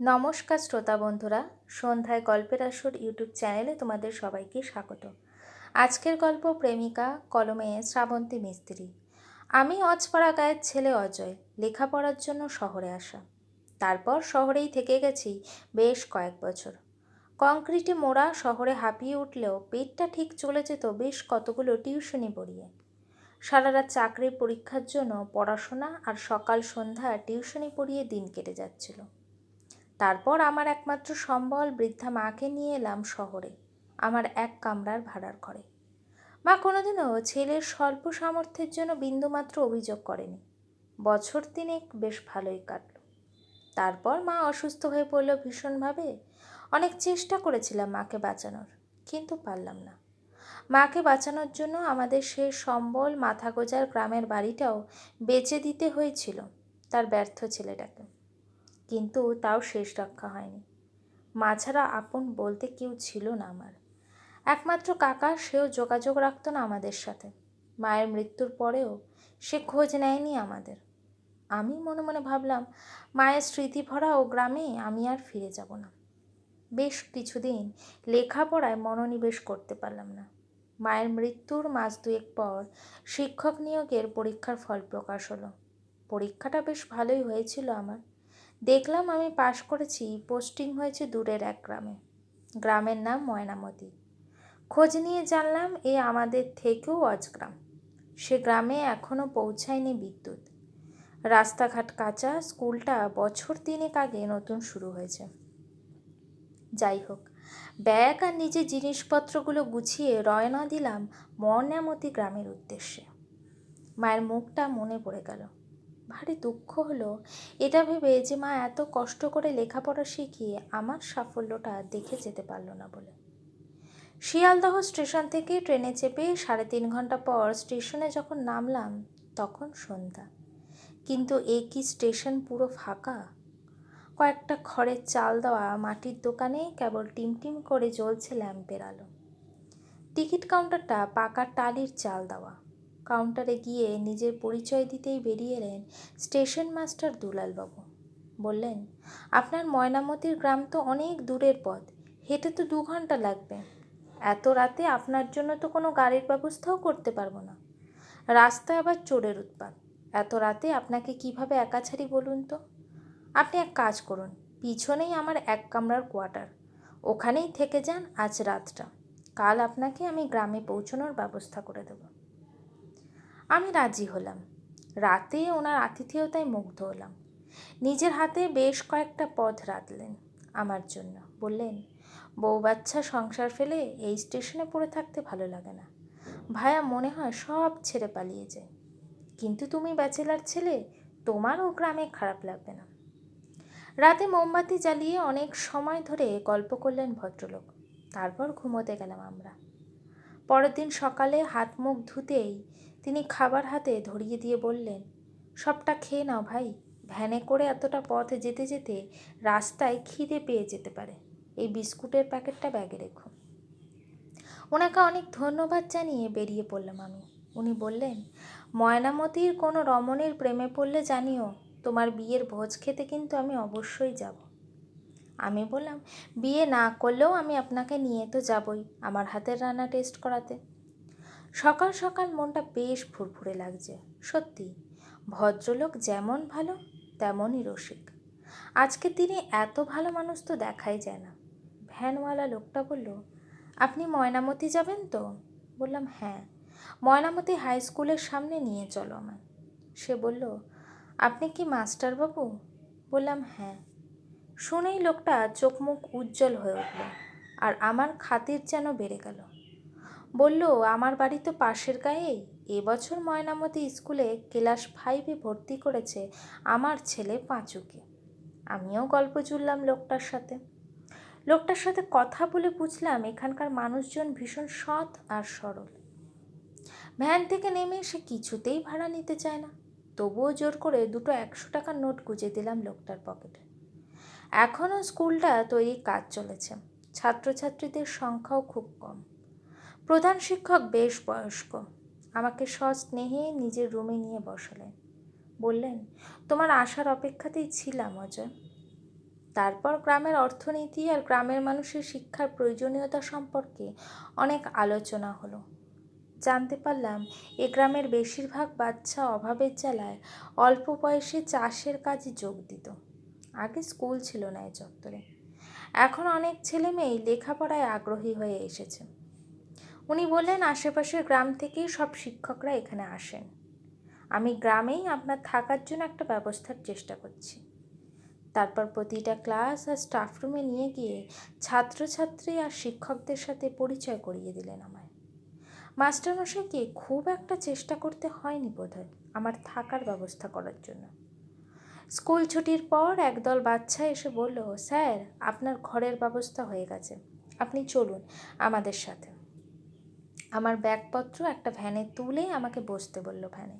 নমস্কার শ্রোতা বন্ধুরা, সন্ধ্যায় গল্পের আসর ইউটিউব চ্যানেলে তোমাদের সবাইকে স্বাগত। আজকের গল্প প্রেমিকা, কলমে শ্রাবন্তী মিস্ত্রি। আমি অজপাড়া গায়ের ছেলে অজয়, লেখাপড়ার জন্য শহরে আসা। তারপর শহরেই থেকে গেছি বেশ কয়েক বছর। কংক্রিটে মোড়া শহরে হাঁপিয়ে উঠলেও পেটটা ঠিক চলে যেত বেশ কতগুলো টিউশনি পড়িয়ে। সারা রাত চাকরির পরীক্ষার জন্য পড়াশোনা আর সকাল সন্ধ্যা টিউশনি পড়িয়ে দিন কেটে যাচ্ছিল। তারপর আমার একমাত্র সম্বল বৃদ্ধা মাকে নিয়ে এলাম শহরে, আমার এক কামরার ভাড়ার ঘরে। মা কোনোদিনও ছেলের স্বল্প সামর্থ্যের জন্য বিন্দুমাত্র অভিযোগ করেনি। বছর তিনেক বেশ ভালোই কাটল। তারপর মা অসুস্থ হয়ে পড়ল ভীষণভাবে। অনেক চেষ্টা করেছিলাম মাকে বাঁচানোর, কিন্তু পারলাম না। মাকে বাঁচানোর জন্য আমাদের সে সম্বল মাথা গোজার গ্রামের বাড়িটাও বেচে দিতে হয়েছিল, তার ব্যর্থ ছেলেটাকে। কিন্তু তাও শেষ রক্ষা হয়নি। মা ছাড়া আপন বলতে কেউ ছিল না আমার। একমাত্র কাকা, সেও যোগাযোগ রাখতো না আমাদের সাথে। মায়ের মৃত্যুর পরেও সে খোঁজ নেয়নি আমাদের। আমি মনে মনে ভাবলাম, মায়ের স্মৃতি ভরা ও গ্রামে আমি আর ফিরে যাব না। বেশ কিছুদিন লেখাপড়ায় মনোনিবেশ করতে পারলাম না। মায়ের মৃত্যুর মাস দুয়েক পর শিক্ষক নিয়োগের পরীক্ষার ফল প্রকাশ হলো। পরীক্ষাটা বেশ ভালোই হয়েছিল আমার। দেখলাম আমি পাশ করেছি, পোস্টিং হয়েছে দূরের এক গ্রামে। গ্রামের নাম ময়নামতি। খোঁজ নিয়ে জানলাম এ আমাদের থেকেও অজগ্রাম। সে গ্রামে এখনও পৌঁছায়নি বিদ্যুৎ। রাস্তাঘাট কাঁচা, স্কুলটা বছর তিনেক আগে নতুন শুরু হয়েছে। যাই হোক, ব্যাগ আর নিজের জিনিসপত্রগুলো গুছিয়ে রয়না দিলাম ময়নামতি গ্রামের উদ্দেশ্যে। মায়ের মুখটা মনে পড়ে গেল। ভারী দুঃখ হলো। এটা ভেবে যে মা এত কষ্ট করে লেখাপড়া শিখিয়ে আমার সাফল্যটা দেখে যেতে পারল না বলে। শিয়ালদহ স্টেশন থেকে ট্রেনে চেপে সাড়ে তিন ঘণ্টা পর স্টেশনে যখন নামলাম, তখন সন্ধ্যা। কিন্তু এ কি স্টেশন পুরো ফাঁকা? কয়েকটা খড়ের চাল দেওয়া মাটির দোকানে কেবল টিমটিম করে জ্বলছে ল্যাম্পের আলো। টিকিট কাউন্টারটা পাকা টালির চাল দেওয়া। কাউন্টারে গিয়ে নিজের পরিচয় দিতেই বেরিয়ে এলেন স্টেশন মাস্টার দুলালবাবু। বললেন, আপনার ময়নামতির গ্রাম তো অনেক দূরের পথ, হেঁটে তো দু ঘণ্টা লাগবে। এত রাতে আপনার জন্য তো কোনো গাড়ির ব্যবস্থাও করতে পারব না। রাস্তায় আবার চোরের উৎপাত, এত রাতে আপনাকে কীভাবে একা ছাড়ি বলুন তো? আপনি এক কাজ করুন, পিছনেই আমার এক কামরার কোয়ার্টার ওখানেই থেকে যান আজ রাতটা। কাল আপনাকে আমি গ্রামে পৌঁছানোর ব্যবস্থা করে দেবো। আমি রাজি হলাম। রাতে ওনার আতিথেয়তায় মুগ্ধ হলাম। নিজের হাতে বেশ কয়েকটা পথ রাঁধলেন আমার জন্য। বললেন, বউ বাচ্চা সংসার ফেলে এই স্টেশনে পড়ে থাকতে ভালো লাগে না। ভায়া মনে হয় সব ছেড়ে পালিয়ে যায়। কিন্তু তুমি ব্যাচেলার ছেলে, তোমারও গ্রামে খারাপ লাগবে না। রাতে মোমবাতি জ্বালিয়ে অনেক সময় ধরে গল্প করলেন ভদ্রলোক। তারপর ঘুমোতে গেলাম আমরা। পরের দিন সকালে হাত মুখ ধুতেই তিনি খাবার হাতে ধরিয়ে দিয়ে বললেন, সবটা খেয়ে নাও ভাই। ভ্যানে করে এতটা পথ যেতে যেতে রাস্তায় খিদে পেয়ে যেতে পারে। এই বিস্কুটের প্যাকেটটা ব্যাগে রেখো। ওনাকে অনেক ধন্যবাদ জানিয়ে বেরিয়ে পড়লাম আমি। উনি বললেন, ময়নামতির কোনো রমণীর প্রেমে পড়লে জানিও, তোমার বিয়ের ভোজ খেতে কিন্তু আমি অবশ্যই যাব। আমি বললাম, বিয়ে না করলেও আমি আপনাকে নিয়ে তো যাবই, আমার হাতের রান্না টেস্ট করাতে। সকাল সকাল মনটা বেশ ফুরফুরে লাগছে, সত্যি। ভদ্রলোক যেমন ভালো, তেমনই রসিক। আজকের দিনে এত ভালো মানুষ তো দেখাই যায় না। ভ্যানওয়ালা লোকটা বলল, আপনি ময়নামতি যাবেন তো? বললাম হ্যাঁ। ময়নামতি হাই স্কুলের সামনে নিয়ে চলো আমায়। সে বলল, আপনি কি মাস্টারবাবু? বললাম হ্যাঁ। শুনেই লোকটা চোখ মুখ উজ্জ্বল হয়ে উঠল, আর আমার খাতির যেন বেড়ে গেল। বলল, আমার বাড়ি তো পাশের গায়েই এবছর ময়নামতি স্কুলে ক্লাস ফাইভে ভর্তি করেছে আমার ছেলে পাঁচুকে। আমিও গল্প জুড়লাম লোকটার সাথে। লোকটার সাথে কথা বলে বুঝলাম এখানকার মানুষজন ভীষণ সৎ আর সরল। ভ্যান থেকে নেমে সে কিছুতেই ভাড়া নিতে চায় না। তবুও জোর করে দুটো একশো টাকার নোট গুঁজে দিলাম লোকটার পকেটে। এখনও স্কুলটা তৈরি কাজ চলেছে। ছাত্রছাত্রীদের সংখ্যাও খুব কম। প্রধান শিক্ষক বেশ বয়স্ক। আমাকে সস্নেহে নিজের রুমে নিয়ে বসালেন। বললেন, তোমার আসার অপেক্ষাতেই ছিলাম, অজয়। তারপর গ্রামের অর্থনীতি আর গ্রামের মানুষের শিক্ষার প্রয়োজনীয়তা সম্পর্কে অনেক আলোচনা হলো। জানতে পারলাম, এ গ্রামের বেশিরভাগ বাচ্চা অভাবের জ্বালায় অল্প বয়সে চাষের কাজে যোগ দিত। আগে স্কুল ছিল না এ চত্বরে। এখন অনেক ছেলে মেয়ে লেখাপড়ায় আগ্রহী হয়ে এসেছে। উনি বললেন, আশেপাশের গ্রাম থেকেই সব শিক্ষকরা এখানে আসেন। আমি গ্রামেই আপনার থাকার জন্য একটা ব্যবস্থার চেষ্টা করছি। তারপর প্রতিটা ক্লাস আর স্টাফ রুমে নিয়ে গিয়ে ছাত্রছাত্রী আর শিক্ষকদের সাথে পরিচয় করিয়ে দিলেন আমায়। মাস্টারমশাইকে খুব একটা চেষ্টা করতে হয়নি বোধহয় আমার থাকার ব্যবস্থা করার জন্য? স্কুল ছুটির পর একদল বাচ্চা এসে বলল, স্যার, আপনার ঘরের ব্যবস্থা হয়ে গেছে। আপনি চলুন আমাদের সাথে। আমার ব্যাগপত্র একটা ভ্যানে তুলে আমাকে বসতে বলল ভ্যানে।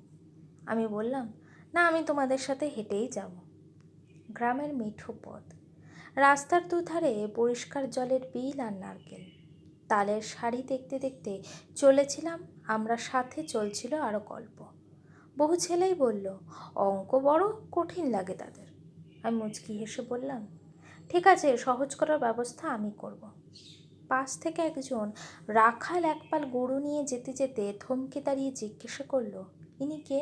আমি বললাম, না, আমি তোমাদের সাথে হেঁটেই যাব। গ্রামের মিঠো পথ। রাস্তার দুধারে পরিষ্কার জলের বিল আর নারকেল। তালের শাড়ি দেখতে দেখতে চলেছিলাম, আমরা সাথে চলছিল আরও গল্প। বহু ছেলেই বলল, অঙ্ক বড়, কঠিন লাগে তাদের। আমি মুচকি হেসে বললাম, ঠিক আছে, সহজ করার ব্যবস্থা আমি করব। পাশ থেকে একজন রাখাল একপাল গরু নিয়ে যেতে যেতে থমকে দাঁড়িয়ে জিজ্ঞাসা করল, ইনি কে?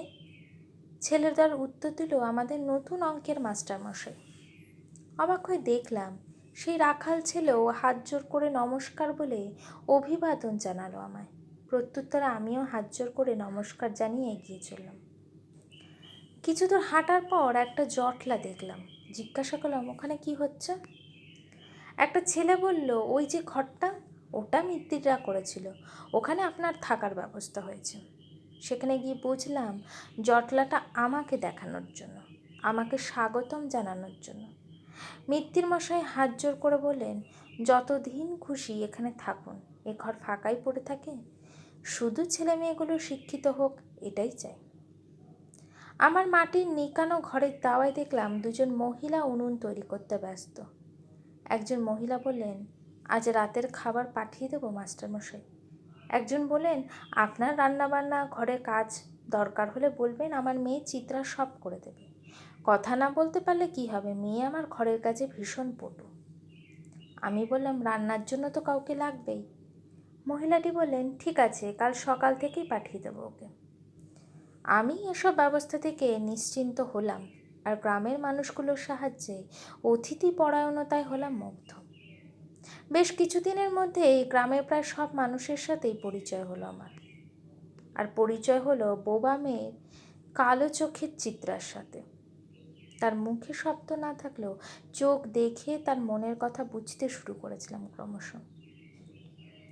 ছেলেটার উত্তর দিল, আমাদের নতুন অঙ্কের মাস্টারমশাই। অবাক হয়ে দেখলাম, সেই রাখাল ছেলেও হাত জোর করে নমস্কার বলে অভিবাদন জানালো আমায়। প্রত্যুত্তরে আমিও হাত জোর করে নমস্কার জানিয়ে এগিয়ে চললাম। কিছু দূর হাঁটার পর একটা জটলা দেখলাম। জিজ্ঞাসা করলাম, ওখানে কি হচ্ছে? একটা ছেলে বলল, ওই যে ঘরটা, ওটা মিত্তিররা করেছিল। ওখানে আপনার থাকার ব্যবস্থা হয়েছে। সেখানে গিয়ে বুঝলাম, জটলাটা আমাকে দেখানোর জন্য, আমাকে স্বাগতম জানানোর জন্য। মিত্তির মশাই হাত জোর করে বললেন, যতদিন খুশি এখানে থাকুন, এ ঘর ফাঁকাই পড়ে থাকে। শুধু ছেলে মেয়েগুলো শিক্ষিত হোক, এটাই চাই। আমার মাটির নিকানো ঘরের দাওয়ায় দেখলাম দুজন মহিলা উনুন তৈরি করতে ব্যস্ত। একজন মহিলা বললেন, আজ রাতের খাবার পাঠিয়ে দেবো, মাস্টারমশাই। একজন বললেন, আপনার রান্নাবান্না, ঘরে কাজ দরকার হলে বলবেন, আমার মেয়ে চিত্রা সব করে দেবে। কথা না বলতে পারলে কি হবে? মেয়ে আমার ঘরের কাজে ভীষণ পটু। আমি বললাম, রান্নার জন্য তো কাউকে লাগবেই। মহিলাটি বললেন, ঠিক আছে, কাল সকাল থেকেই পাঠিয়ে দেবো ওকে। আমি এসব ব্যবস্থা থেকে নিশ্চিন্ত হলাম। আর গ্রামের মানুষগুলোর সাহায্যে অতিথি পরায়ণতায় হলাম মুগ্ধ। বেশ কিছুদিনের মধ্যে এই গ্রামের প্রায় সব মানুষের সাথেই পরিচয় হলো আমার। আর পরিচয় হলো বোবা মেয়ের কালো চোখের চিত্রার সাথে। তার মুখে শব্দ না থাকলেও চোখ দেখে তার মনের কথা বুঝতে শুরু করেছিলাম ক্রমশ।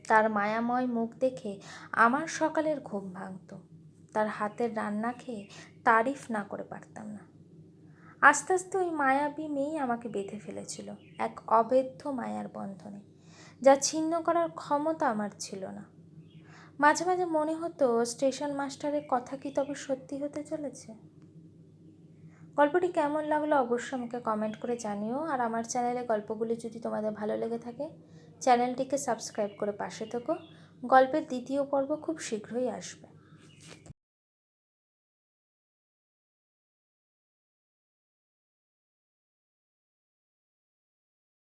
তার মায়াময় মুখ দেখে আমার সকালের ঘুম ভাঙত। তার হাতের রান্না খেয়ে তারিফ না করে পারতাম না। আস্তে আস্তে ওই মায়াবী মেয়েই আমাকে বেঁধে ফেলেছিল, এক অবেধ্য মায়ার বন্ধনে, যা ছিন্ন করার ক্ষমতা আমার ছিল না। মাঝে মাঝে মনে হতো, স্টেশন মাস্টারের কথা কি তবে সত্যি হতে চলেছে? গল্পটি কেমন লাগল অবশ্যই আমাকে কমেন্ট করে জানিও, আর আমার চ্যানেলে গল্পগুলি যদি তোমাদের ভালো লেগে থাকে, চ্যানেলটিকে সাবস্ক্রাইব করে পাশে থেকো। গল্পের দ্বিতীয় পর্ব খুব শীঘ্রই আসবে।